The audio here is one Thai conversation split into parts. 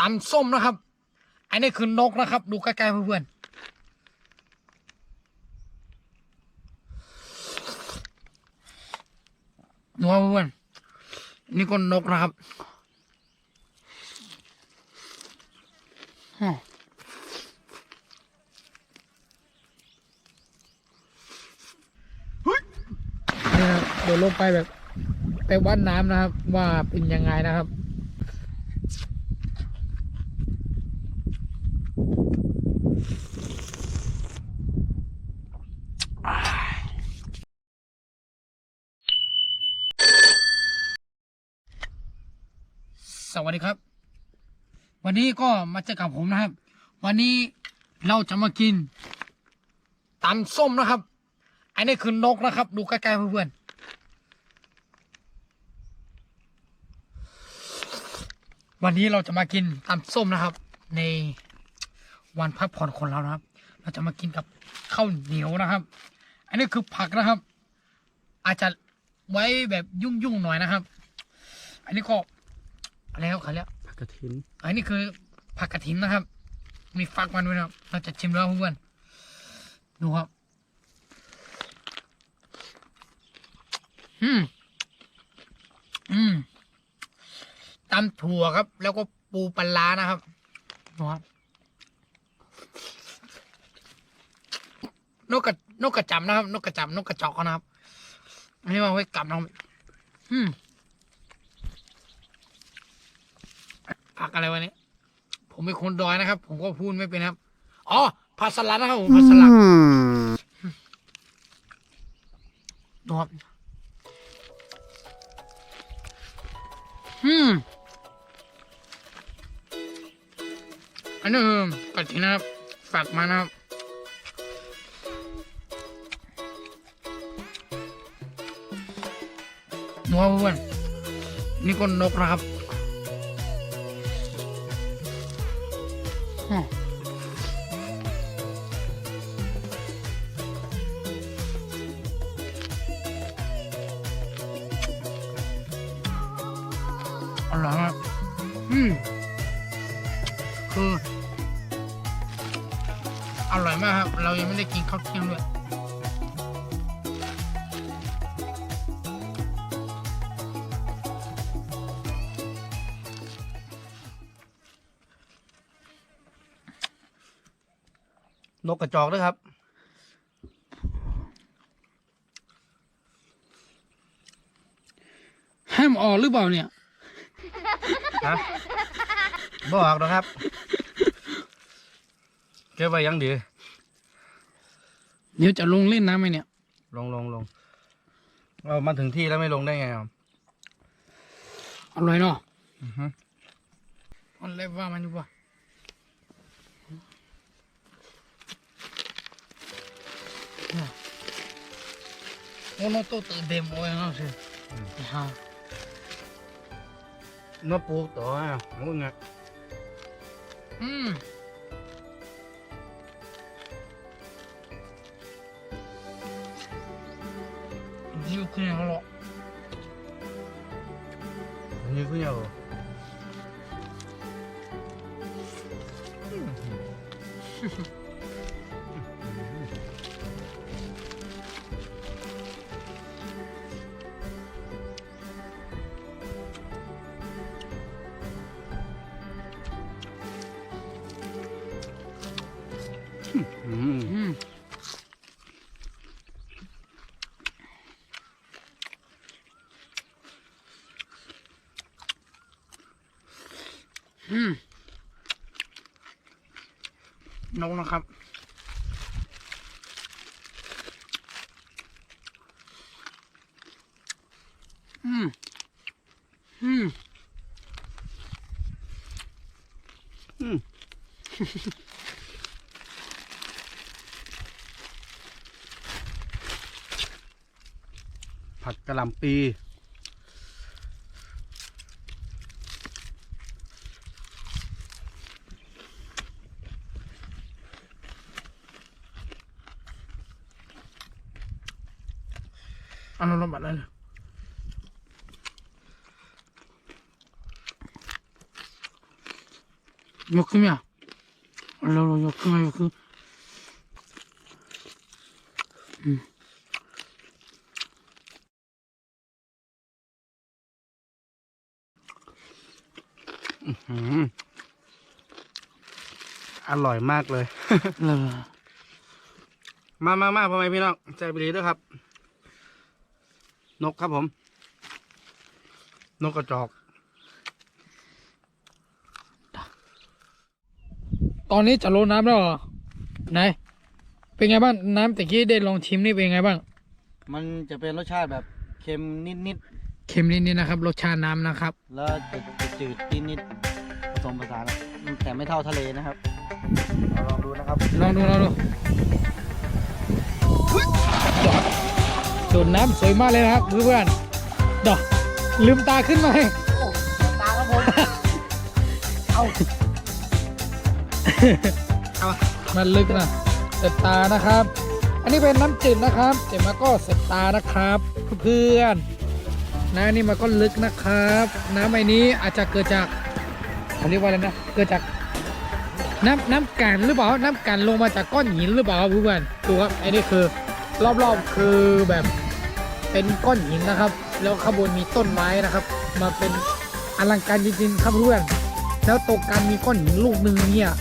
ตำส้มนะครับ อันนี้คือนกนะครับ ดูใกล้ๆเพื่อนๆนัวเพื่อนๆนี่ก็นกนะครับอ้อนี่นะครับเดี๋ยวลงไปแบบไปวัดน้ำนะครับ ว่าเป็นยังไงนะครับ วัสดีครับ วันนี้ก็มาเจอกับผมนะครับ วันนี้เราจะมากินตำส้มนะครับ อันนี้คือนกนะครับ ดูใกล้ๆเพื่อนๆวันนี้เราจะมากินตำส้มนะครับ ในวันพักผ่อนของเรานะครับ เราจะมากินกับข้าวเหนียวนะครับ อันนี้คือผักนะครับ อาจจะไว้แบบยุ่งๆหน่อยนะครับ อันนี้ก็ อะไรครับเขาเรียกผักกระถินอันนี้คือผักกระถินนะครับ มีฟักมันด้วยนะครับ เราจะชิมแล้วเพื่อนๆดูครับอืมอืมตำถั่วครับ แล้วก็ปูปลาร้านะครับดูครับนกกระนกกระจำนะครับ นกกระจำนกกระจอกนะครับอันนี้มาไว้กลับนะครับอืม ผักอะไรวะเนี่ยผมเป็นคนดอยนะครับ ผมก็พูดไม่เป็นครับอ๋อผัดสลัดนะครับผมผัดสลัดดูครับอืมอันนี้คือกระถินนะครับฝากมานะครับนัวเพื่อนๆนี่ก็นกนะครับ อืมอร่อยมากอืมคืออร่อยมากครับ เรายังไม่ได้กินข้าวเที่ยงด้วย นกกระจอกด้วยครับ ห้ามออกหรือเปล่าเนี่ย ฮะบอกหรอกครับเก็บไว้ยังดีเดี๋ยวจะลงเล่นน้ำไหมเนี่ย ลงลงลงเรามาถึงที่แล้วไม่ลงได้ไงครับอร่อยเนาะอือฮึมันเลยว่ามันอยู่ป่ะ โอ้โนโตเตเดมโอ้ยเนาะสิ นกนะครับ อืม อืม อืม ผัดกระหล่ำปีเอาลงบัตรเลยยกขึ้นมาเราเรายกขึ้นมายกขึ้นอืม อืมอร่อยมากเลยเรามามามาพ่อแม่พี่น้องใจไปดีด้วยครับ นกครับผม นกกระจอก ตอนนี้จะลดน้ำแล้วเหรอไหนเป็นไงบ้างน้ำตะกี้ได้ลองชิมนี่เป็นไงบ้าง มันจะเป็นรสชาติแบบเค็มนิดเค็มนิดๆนะครับ รสชาติน้ำนะครับๆแล้วจะจะจืดนิดๆผ สมผสานแต่ไม่เท่าทะเลนะครับเราลองดูนะครับลองดูลองดูโดดน้ำสวยมากเลยนะครับเพื่อนๆดอกลืมตาขึ้นมาให้ตาครับผมมันลึกนะเสบตานะครับ อันนี้เป็นน้ำจืดนะครับแต่มันก็เสบตานะครับ เพื่อนๆน้ำนี่มันก็ลึกนะครับ น้ำไอ้นี้อาจจะเกิดจาก เขาเรียกว่าอะไรนะเกิดจากน้ำน้ำกันหรือเปล่า น้ำกันลงมาจากก้อนหินหรือเปล่าครับเพื่อนๆดูครับไอ้นี่คือรอบๆคือแบบเป็นก้อนหินนะครับ แล้วข้างบนมีต้นไม้นะครับ มาเป็นอลังการจริงๆครับเพื่อนแล้วตรงกลางมีก้อนหินลูกหนึ่งเนี่ย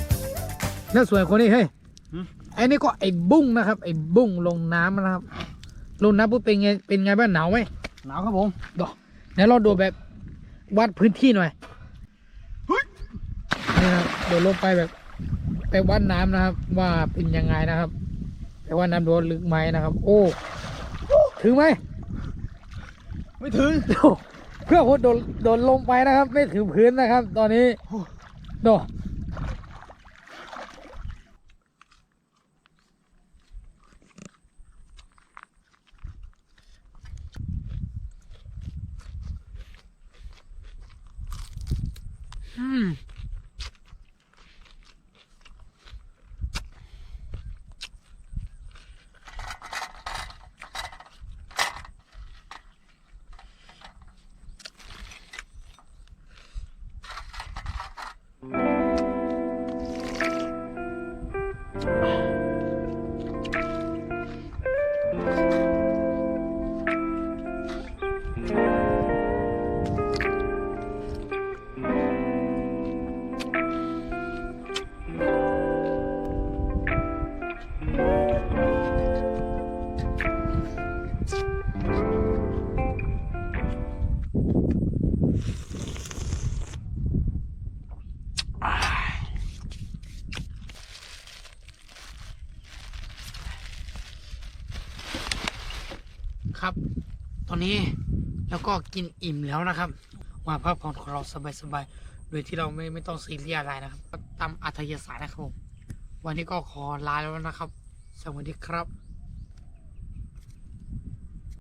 แล้วสวยคนนี้เฮ้ยหืมไอ้นี่ก็ไอ้บุ้งนะครับ ไอ้บุ้งลงน้ำนะครับ ลงน้ำปุ๊บเป็นไงเป็นไงบ้างหนาวไหมหนาวครับผมดอกเดี๋ยวเราดูแบบวัดพื้นที่หน่อยนี่นะครับ เดี๋ยวลงไปแบบ ไปวัดน้ำนะครับ ว่าเป็นยังไงนะครับไปวัดน้ำดูว่าลึกไหมนะครับ โอ้ถึงไหมไม่ถึงโอ้เพื่อนผมโดนโดนลงไปนะครับ ไม่ถึงพื้นนะครับ ตอนนี้โดอืม ค ตอนนี้แล้วก็กินอิ่มแล้วนะครับมาพักผ่อนของเราสบายๆ โดยที่เราไม่ไม่ต้องซีเรียสอะไรนะครับตามอัธยาศัยนะครับผมวันนี้ก็ขอลาแล้วนะครับ สวัสดีครับ